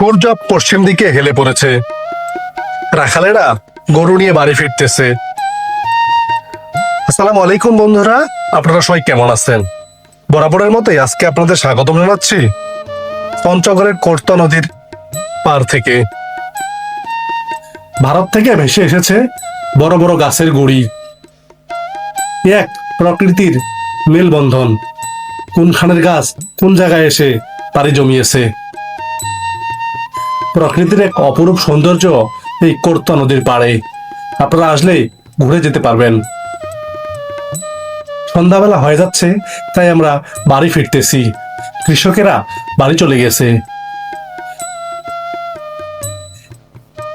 সূর্য পশ্চিম দিকে হেলে পড়েছে। রাখালেরা গরু নিয়ে বাড়ি ফিরতেছে। আসসালামু আলাইকুম বন্ধুরা, আপনারা সবাই কেমন আছেন? বরাবরের মতোই আজকে আপনাদের স্বাগতম জানাচ্ছি পঞ্চগড়ের কর্তা নদীর পার থেকে। ভারত থেকে ভেসে এসেছে বড় বড় গাছের গুড়ি। এক প্রকৃতির মেলবন্ধন। কোনখানের গাছ কোন জায়গায় এসে পাড়ি জমিয়েছে? প্রকৃতির এক অপরূপ সৌন্দর্য এই কর্তা নদীর পাড়ে। আপনারা আসলে ঘুরে যেতে পারবেন। সন্ধ্যাবেলা হয়ে যাচ্ছে, তাই আমরা বাড়ি ফিরতেছি। কৃষকেরা বাড়ি চলে গেছে।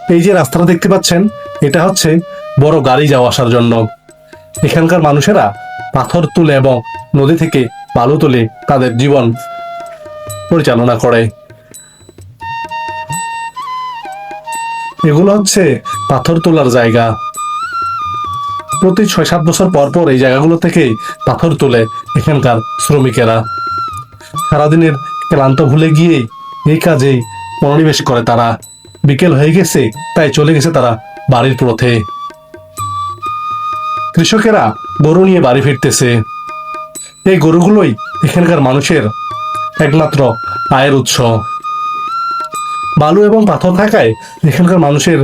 এই যে রাস্তাটা দেখতে পাচ্ছেন, এটা হচ্ছে বড় গাড়ি যাওয়া আসার জন্য। এখানকার মানুষেরা পাথর তুলে এবং নদী থেকে বালু তুলে তাদের জীবন পরিচালনা করে। এগুলো হচ্ছে পাথর তোলার জায়গা। প্রতি ছয় সাত বছর পর পর এই জায়গাগুলো থেকে পাথর তোলে এখানকার শ্রমিকেরা। সারাদিনের ক্লান্ত ভুলে গিয়ে এই কাজে মনোনিবেশ করে তারা। বিকেল হয়ে গেছে, তাই চলে গেছে তারা বাড়ির পথে। কৃষকেরা গরু নিয়ে বাড়ি ফিরতেছে। এই গরুগুলোই এখানকার মানুষের একমাত্র আয়ের উৎস। বালু এবং পাথর থাকায় এখানকার মানুষের,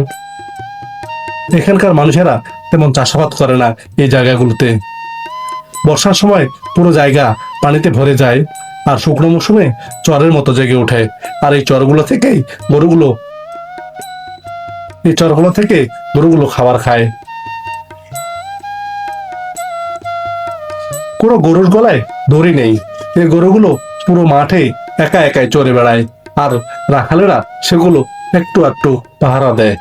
এখানকার মানুষেরা তেমন চাষাবাদ করে না এই জায়গাগুলোতে। বর্ষার সময় পুরো জায়গা পানিতে ভরে যায় আর শুকনো মৌসুমে চরের মতো জেগে ওঠে। আর এই চরগুলো থেকেই গরুগুলো, এই চরগুলো থেকে গরুগুলো খাবার খায়। কোনো গরুর গলায় দড়ি নেই। এই গরুগুলো পুরো মাঠে একা একাই চড়ে বেড়ায়। আর রাখালেরা সেগুলো একটু একটু পাহারা দেয়।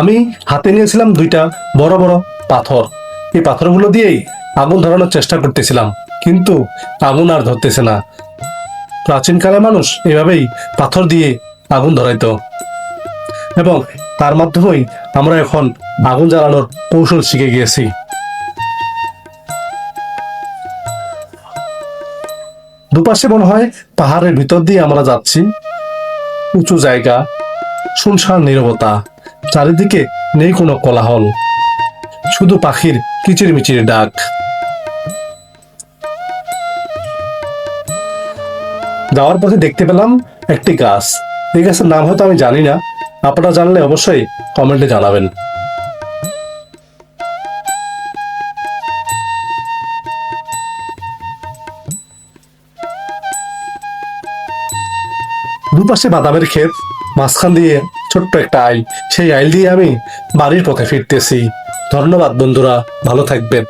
আমি হাতে নিয়েছিলাম দুইটা বড় বড় পাথর। এই পাথরগুলো দিয়েই আগুন ধরানোর চেষ্টা করতেছিলাম, কিন্তু আগুন আর ধরতেছে না। প্রাচীনকালে মানুষ এভাবেই পাথর দিয়ে আগুন ধরাইতো। এবং তার মাধ্যমেই আমরা এখন আগুন জ্বালানোর কৌশল শিখে গিয়েছি। দুপাশে মনে হয় পাহাড়ের ভিতর দিয়ে আমরা যাচ্ছি। উঁচু জায়গা, শুনশান নীরবতা, চারিদিকে নেই কোনো কোলাহল। শুধু পাখির কিচিরমিচির ডাক। যাওয়ার পথে দেখতে পেলাম একটি গাছ। এই গাছের নাম হয়তো আমি জানি না। আপনারা জানলে অবশ্যই কমেন্টে জানাবেন। দুপাশে বাদামের ক্ষেত, মাঝখান দিয়ে ছোট্ট একটা আইল। সেই আইল দিয়ে আমি বাড়ির পথে ফিরতেছি। ধন্যবাদ বন্ধুরা, ভালো থাকবেন।